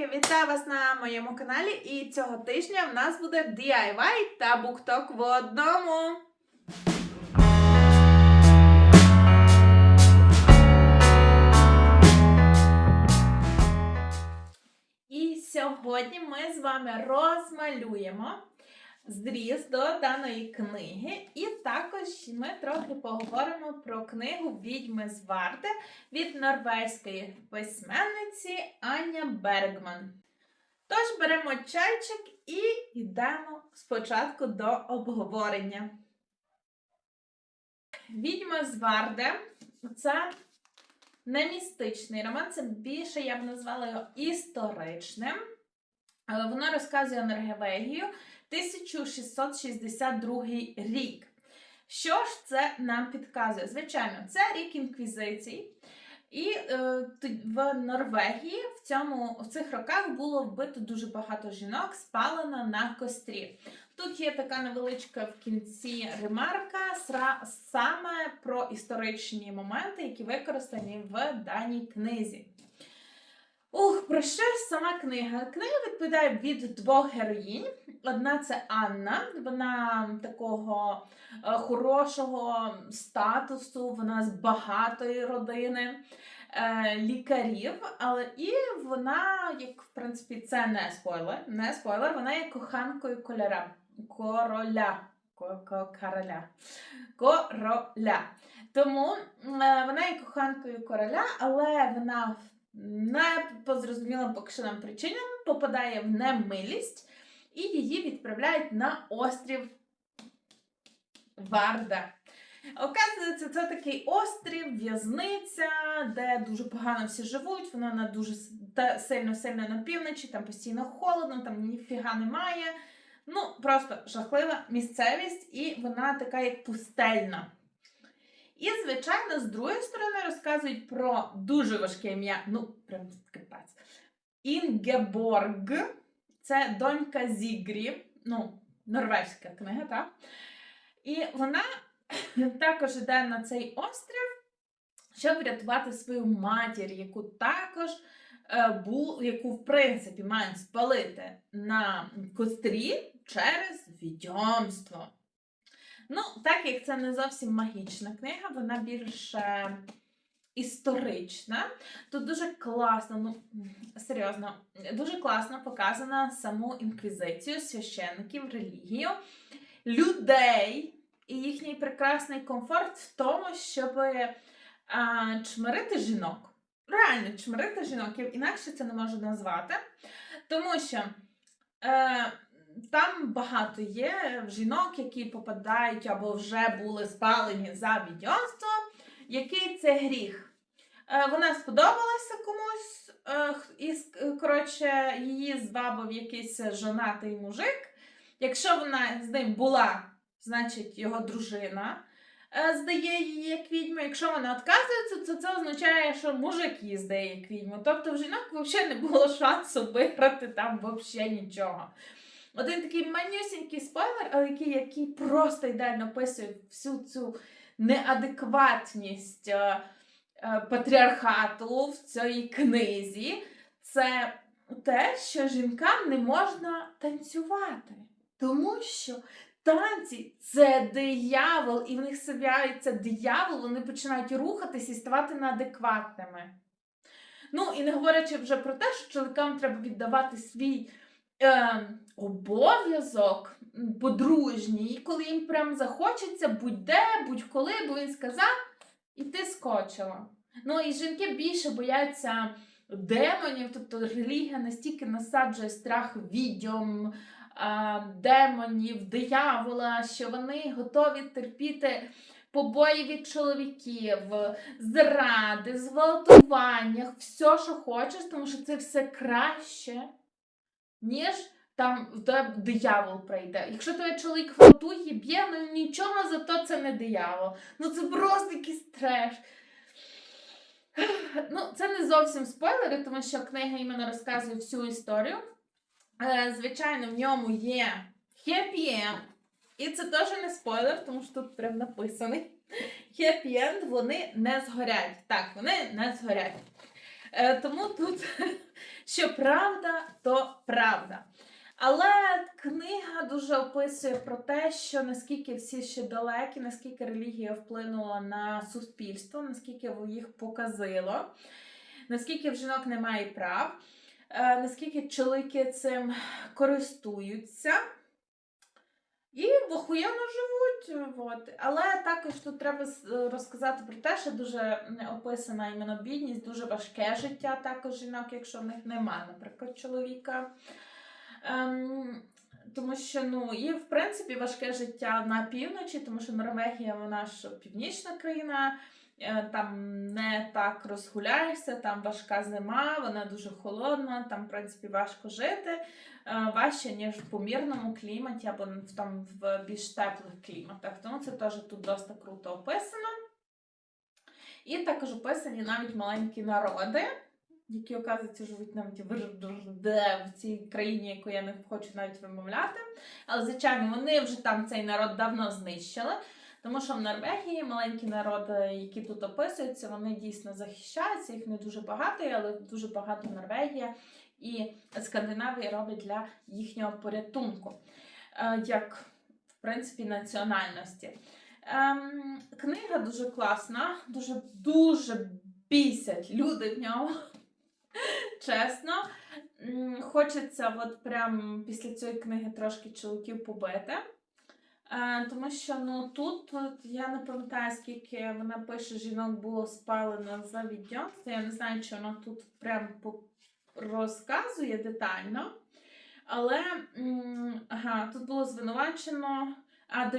Привітики! Вітаю вас на моєму каналі. І цього тижня в нас буде DIY та букток в одному. І сьогодні ми з вами розмалюємо зріз до даної книги. І також ми трохи поговоримо про книгу Відьми з Варди від норвезької письменниці Аня Бергман. Тож беремо чайчик і йдемо спочатку до обговорення. Відьма з Варди це не містичний роман, це більше я б назвала його історичним. Але Воно розказує Норвегію 1662 рік. Що ж це нам підказує? Звичайно, це рік інквізицій. І е, в Норвегії в, цьому, в цих роках було вбито дуже багато жінок, спалено на кострі. Тут є така невеличка в кінці ремарка саме про історичні моменти, які використані в даній книзі. Ух, про що сама книга? Книга відповідає від двох героїнь. Одна це Анна, вона такого е, хорошого статусу, вона з багатої родини е, лікарів, але і вона, як в принципі, це не спойлер, не спойлер, вона є коханкою кольора, короля. Ко- ко- Короля. Короля. Тому е, вона є коханкою короля, але вона не по зрозумілим поки що нам причинам попадає в немилість і її відправляють на острів Варда. Оказується, це такий острів, в'язниця, де дуже погано всі живуть. Вона на дуже сильно-сильно на півночі, там постійно холодно, там ніфіга немає. Ну, просто жахлива місцевість, і вона така як пустельна. І, звичайно, з другої сторони розказують про дуже важке ім'я, ну, прям капець. Інгеборг. Це донька Зігрі, ну, норвезька книга, так? І вона також йде на цей острів, щоб врятувати свою матір, яку також е, бу, яку, в принципі, мають спалити на кострі через відьомство. Ну, так як це не зовсім магічна книга, вона більше історична. Тут дуже класно, ну серйозно, дуже класно показана саму інквізицію, священників, релігію, людей і їхній прекрасний комфорт в тому, щоб а, чмирити жінок. Реально чмирити жінок, інакше це не можу назвати. Тому що. Е, там багато є жінок, які попадають або вже були спалені за відьомство. Який це гріх? Е, Вона сподобалася комусь, е, і коротше, її звабив якийсь жонатий мужик. Якщо вона з ним була, значить його дружина е, здає її як відьму. Якщо вона відказується, то це означає, що мужик її здає як відьму. Тобто в жінок взагалі не було шансу виграти там взагалі нічого. Один такий манюсінький спойлер, але який, який просто ідеально описує всю цю неадекватність е, е, патріархату в цій книзі, це те, що жінкам не можна танцювати. Тому що танці це диявол, і в них з'являється диявол, вони починають рухатись і ставати неадекватними. Ну, і не говорячи вже про те, що чоловікам треба віддавати свій е, обов'язок подружній, коли їм прям захочеться будь-де, будь-коли, бо він сказав, і ти скочила. Ну і жінки більше бояться демонів, тобто релігія настільки насаджує страх відьом, демонів, диявола, що вони готові терпіти побої від чоловіків, зради, зґвалтування, все, що хочеш, тому що це все краще, ніж там в тебе диявол прийде. Якщо тебе чоловік гвалтує, б'є, ну нічого, зато це не диявол. Ну це просто якийсь треш. Ну, це не зовсім спойлери, тому що книга іменно розказує всю історію. Е, звичайно, в ньому є хеппі-енд. І це теж не спойлер, тому що тут прям написаний. Хеппі-енд вони не згорять. Так, вони не згорять. Е, тому тут що правда, то правда. Але книга дуже описує про те, що наскільки всі ще далекі, наскільки релігія вплинула на суспільство, наскільки їх показило, наскільки в жінок немає прав, е, наскільки чоловіки цим користуються. І охуєнно живуть. От. Але також тут треба розказати про те, що дуже описана іменно бідність, дуже важке життя також жінок, якщо в них немає, наприклад, чоловіка. Ем, тому що ну і в принципі важке життя на півночі, тому що Норвегія, вона ж північна країна, е, там не так розгуляєшся, там важка зима, вона дуже холодна, там, в принципі, важко жити, е, важче, ніж в помірному кліматі або там в більш теплих кліматах. Тому це теж тут досить круто описано. І також описані навіть маленькі народи, які, оказується, живуть навіть в цій країні, яку я не хочу навіть вимовляти. Але, звичайно, вони вже там цей народ давно знищили. Тому що в Норвегії маленькі народи, які тут описуються, вони дійсно захищаються, їх не дуже багато, але дуже багато Норвегія і Скандинавія роблять для їхнього порятунку, е, як в принципі національності. Ем, книга дуже класна, дуже дуже бісять люди в ньому. Чесно. Хочеться от прям після цієї книги трошки чоловіків побити. Е, тому що ну тут я не пам'ятаю, скільки вона пише, жінок було спалено за відьомство. Я не знаю, чи вона тут прям розказує детально. Але ага, тут було звинувачено. А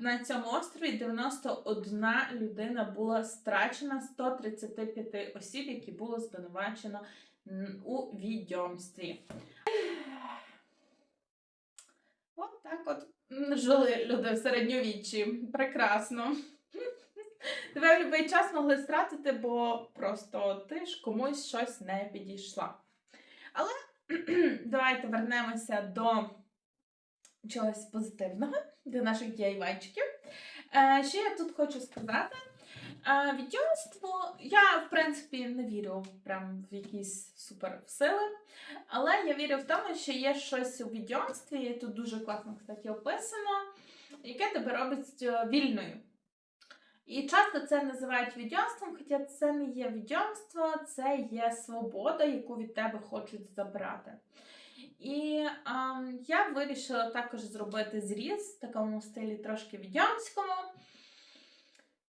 на цьому острові 91 людина була страчена 135 осіб, які було звинувачено у відьомстві. От так от жили люди в середньовіччі. Прекрасно. Тебе в будь-який час могли стратити, бо просто ти ж комусь щось не підійшла. Але давайте вернемося до чогось позитивного, до наших DIY-чиків. Е, що я тут хочу сказати? Відьомство, я, в принципі, не вірю прям в якісь суперсили, але я вірю в тому, що є щось у відьомстві, тут дуже класно, кстати, описано, яке тебе робить е, вільною. І часто це називають відьомством, хоча це не є відьомство, це є свобода, яку від тебе хочуть забрати. І ем, я вирішила також зробити зріз в такому стилі трошки відьомському.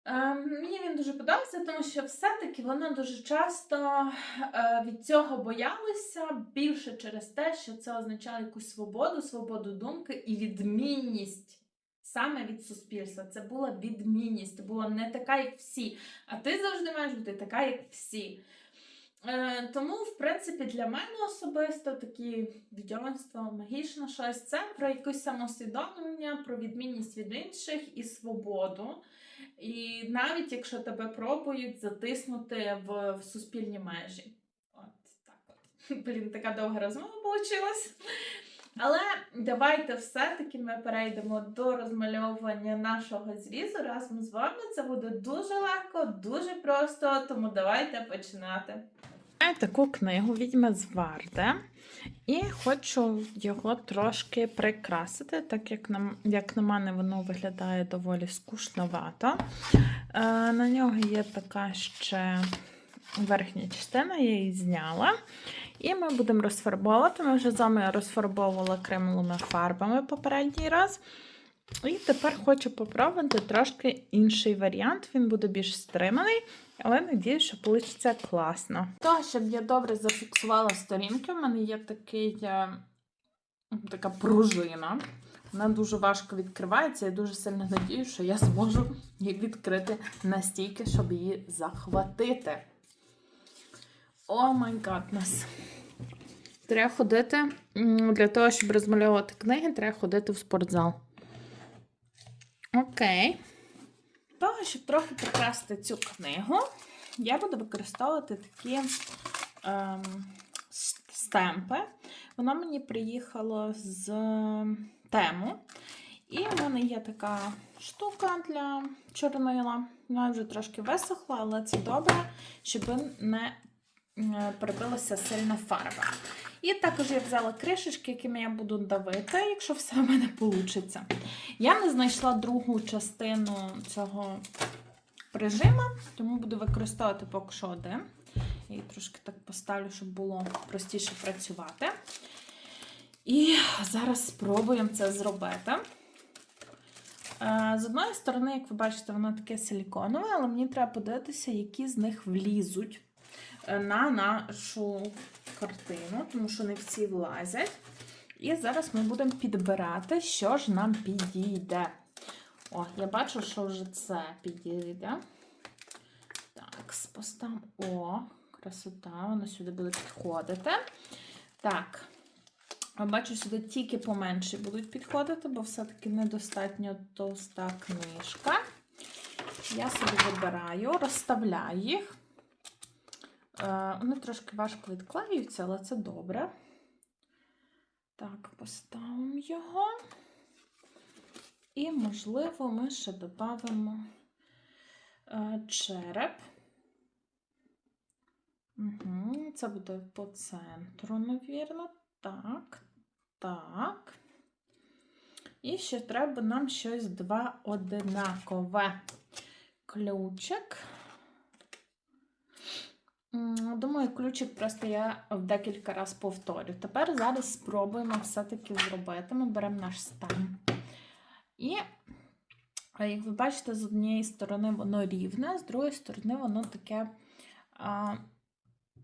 Ем, мені він дуже подобається, тому що все-таки воно дуже часто е, від цього боялися більше через те, що це означало якусь свободу, свободу думки і відмінність саме від суспільства. Це була відмінність, ти була не така, як всі. А ти завжди маєш бути така, як всі. Е, тому, в принципі, для мене особисто такі відьомство, магічне щось це про якесь самосвідомлення, про відмінність від інших і свободу. І навіть якщо тебе пробують затиснути в, в суспільні межі. От так от. Блін, така довга розмова вийшла. Але давайте все-таки ми перейдемо до розмальовування нашого зрізу разом з вами. Це буде дуже легко, дуже просто, тому давайте починати. Таку книгу відьма з Варде. І хочу його трошки прикрасити, так як на, як на мене воно виглядає доволі скучновато. Е, на нього є така ще верхня частина, я її зняла. І ми будемо розфарбовувати. Ми вже з вами розфарбовували кремовими фарбами попередній раз. І тепер хочу попробувати трошки інший варіант. Він буде більш стриманий, але надію, що вийде класно. То, щоб я добре зафіксувала сторінки, в мене є такий, е, така пружина. Вона дуже важко відкривається. Я дуже сильно надію, що я зможу її відкрити настільки, щоб її захватити. О май гаднес. Треба ходити для того, щоб розмальовувати книги, треба ходити в спортзал. Окей. Для того, щоб трохи прикрасити цю книгу, я буду використовувати такі ем, стемпи. Воно мені приїхало з тему. І в мене є така штука для чорнила. Вона вже трошки висохла, але це добре, щоб не е, перебилася сильно фарба. І також я взяла кришечки, якими я буду давити, якщо все в мене вийде. Я не знайшла другу частину цього режиму, тому буду використовувати поки що один. Її трошки так поставлю, щоб було простіше працювати. І зараз спробуємо це зробити. Е, З одної сторони, як ви бачите, воно таке силіконове, але мені треба подивитися, які з них влізуть е, на нашу картину, тому що не всі влазять. І зараз ми будемо підбирати, що ж нам підійде. О, я бачу, що вже це підійде. Так, поставимо. О, красота, воно сюди буде підходити. Так. Я бачу, сюди тільки поменше будуть підходити, бо все-таки недостатньо товста книжка. Я собі вибираю, розставляю їх. Е, Вони трошки важко відклеюються, але це добре. Так, поставимо його. І, можливо, ми ще додамо е, череп. Угу, Це буде по центру, навірно. Так, так. І ще треба нам щось два одинакове. Ключик. Думаю, ключик просто я в декілька разів повторю. Тепер зараз спробуємо все-таки зробити. Ми беремо наш стан. І, е, як ви бачите, з однієї сторони воно рівне, з другої сторони, воно таке. А,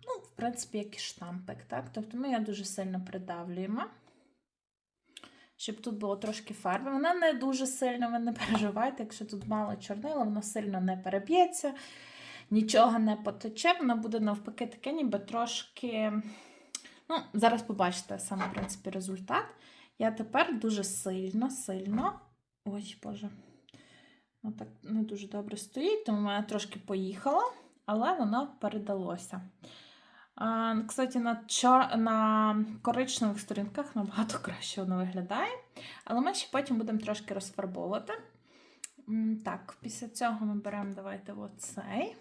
Ну, в принципі, як і штампик, так? Тобто ми його дуже сильно придавлюємо, щоб тут було трошки фарби. Вона не дуже сильно, ви не переживайте, якщо тут мало чорнила, воно сильно не переб'ється, нічого не потече, воно буде навпаки таке, ніби трошки. Ну, зараз побачите саме, в принципі, результат. Я тепер дуже сильно, сильно. Ой, Боже, воно так не дуже добре стоїть, тому в мене трошки поїхало, але воно передалося. Кстати, на, чор... на коричневих сторінках набагато краще воно виглядає. Але ми ще потім будемо трошки розфарбовувати. Так, після цього ми беремо, давайте оцей.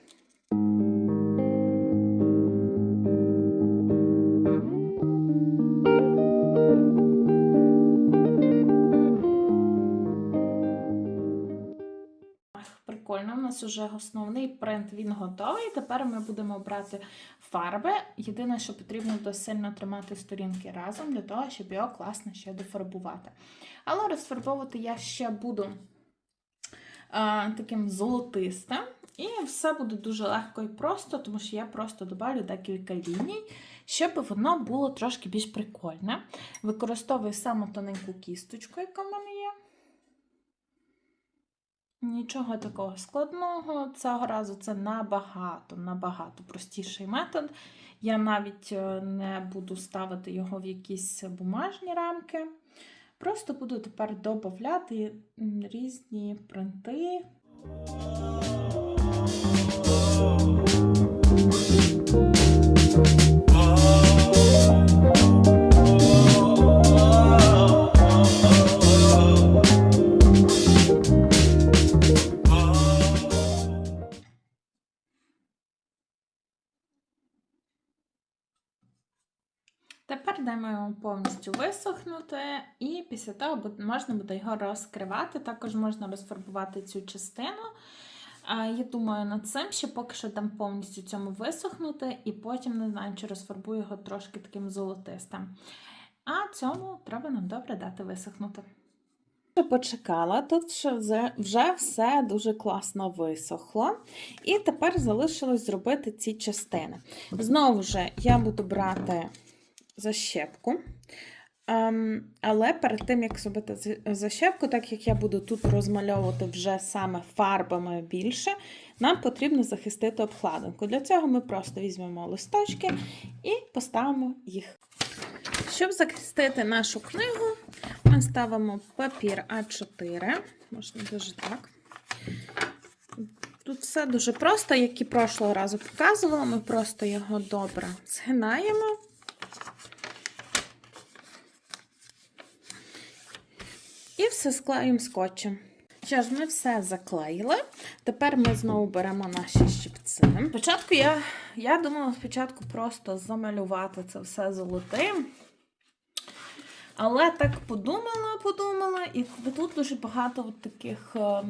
Прикольно, у нас вже основний принт він готовий. Тепер ми будемо брати фарби. Єдине, що потрібно то сильно тримати сторінки разом для того, щоб його класно ще дофарбувати. Але розфарбовувати я ще буду а, таким золотистим. І все буде дуже легко і просто, тому що я просто добавлю декілька ліній, щоб воно було трошки більш прикольне. Використовую саму тоненьку кісточку, яка в мене є. Нічого такого складного. Цього разу це набагато, набагато простіший метод. Я навіть е, не буду ставити його в якісь бумажні рамки. Просто буду тепер додати різні принти. Тепер даємо йому повністю висохнути, і після того можна буде його розкривати. Також можна розфарбувати цю частину. А, Я думаю, над цим ще поки що дам повністю цьому висохнути, і потім не знаю, чи розфарбую його трошки таким золотистим. А цьому треба нам добре дати висохнути. Почекала, тут вже, вже все дуже класно висохло. І тепер залишилось зробити ці частини. Знову ж я буду брати защепку. Ем, але перед тим, як зробити защепку, так як я буду тут розмальовувати вже саме фарбами більше, нам потрібно захистити обкладинку. Для цього ми просто візьмемо листочки і поставимо їх. Щоб захистити нашу книгу, ми ставимо папір А4, можна дуже так. Тут все дуже просто, як і прошлого разу показувала, ми просто його добре згинаємо. Все склеїмо скотчем. Що ж, ми все заклеїли. Тепер ми знову беремо наші щипці. Спочатку я, я думала спочатку просто замалювати це все золотим. Але так подумала, подумала, і тут дуже багато от таких е,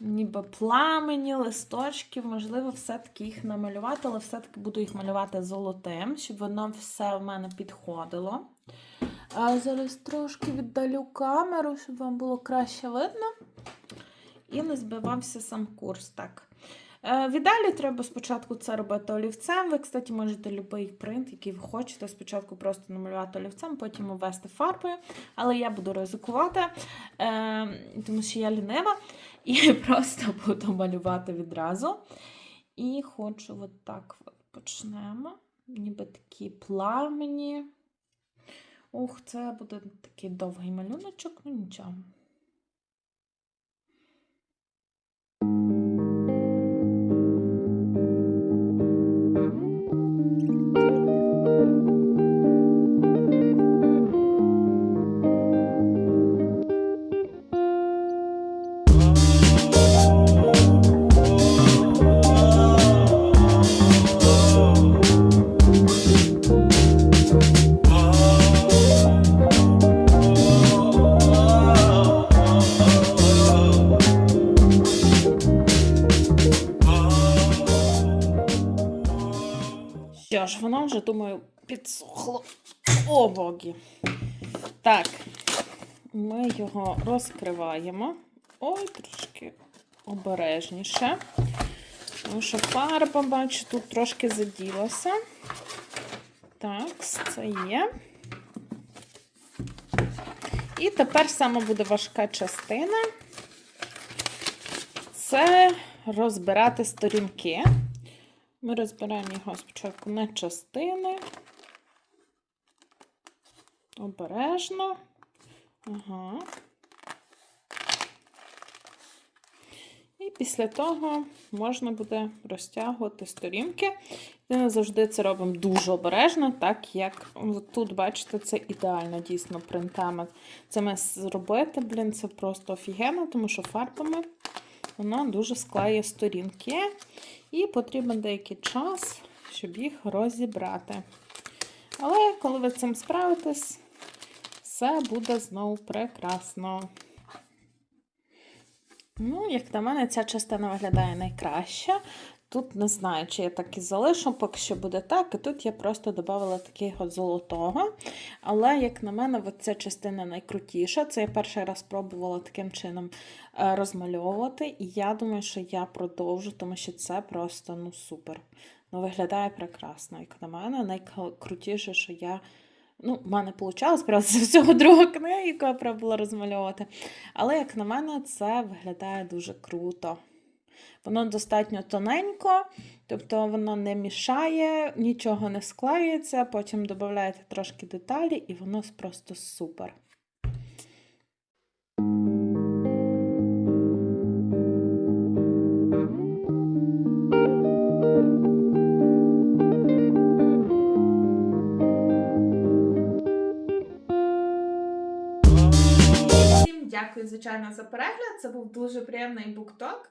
ніби пламені, листочків. Можливо, все-таки їх намалювати, але все-таки буду їх малювати золотим, щоб воно все в мене підходило. А зараз трошки віддалю камеру, щоб вам було краще видно. І не збивався сам курс. Так. Е, В ідеалі треба спочатку це робити олівцем. Ви, кстати, можете будь-який принт, який ви хочете, спочатку просто намалювати олівцем, потім обвести фарбою. Але я буду ризикувати, е, тому що я лінива, і просто буду малювати відразу. І хочу от так от почнемо. Ніби такі пламені. Ух, це буде такий довгий малюночок, ну нічого. Вже, думаю, підсохло. О, боги. Так, ми його розкриваємо. Ой, трошки обережніше. Тому що фарба, бачу, тут трошки заділася. Так, це є. І тепер саме буде важка частина. Це розбирати сторінки. Ми розбираємо його спочатку на частини. Обережно. Ага. І після того можна буде розтягувати сторінки. Ми завжди це робимо дуже обережно, так як тут, бачите, це ідеально дійсно принтами. Це ми зробити, блін, це просто офігенно, тому що фарбами воно дуже склає сторінки. І потрібен деякий час, щоб їх розібрати. Але коли ви цим справитесь, все буде знову прекрасно. Ну, як на мене, ця частина виглядає найкраще. Тут не знаю, чи я так і залишу, поки що буде так. І тут я просто додала такого золотого. Але, як на мене, ця частина найкрутіша. Це я перший раз пробувала таким чином е, розмальовувати. І я думаю, що я продовжу, тому що це просто ну, супер. Ну, Виглядає прекрасно. Як на мене, найкрутіше, що я. Ну, в мене вийшло, правда, з всього друга книга, яку я пробувала розмальовувати. Але, як на мене, це виглядає дуже круто. Воно достатньо тоненько, тобто воно не мішає, нічого не склеюється, потім додаєте трошки деталі, і воно просто супер. Дякую, звичайно, за перегляд. Це був дуже приємний букток.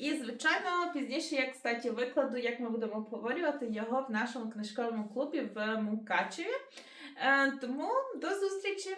І, звичайно, пізніше я, кстати, викладу, як ми будемо обговорювати його в нашому книжковому клубі в Мукачеві. Е, Тому до зустрічі!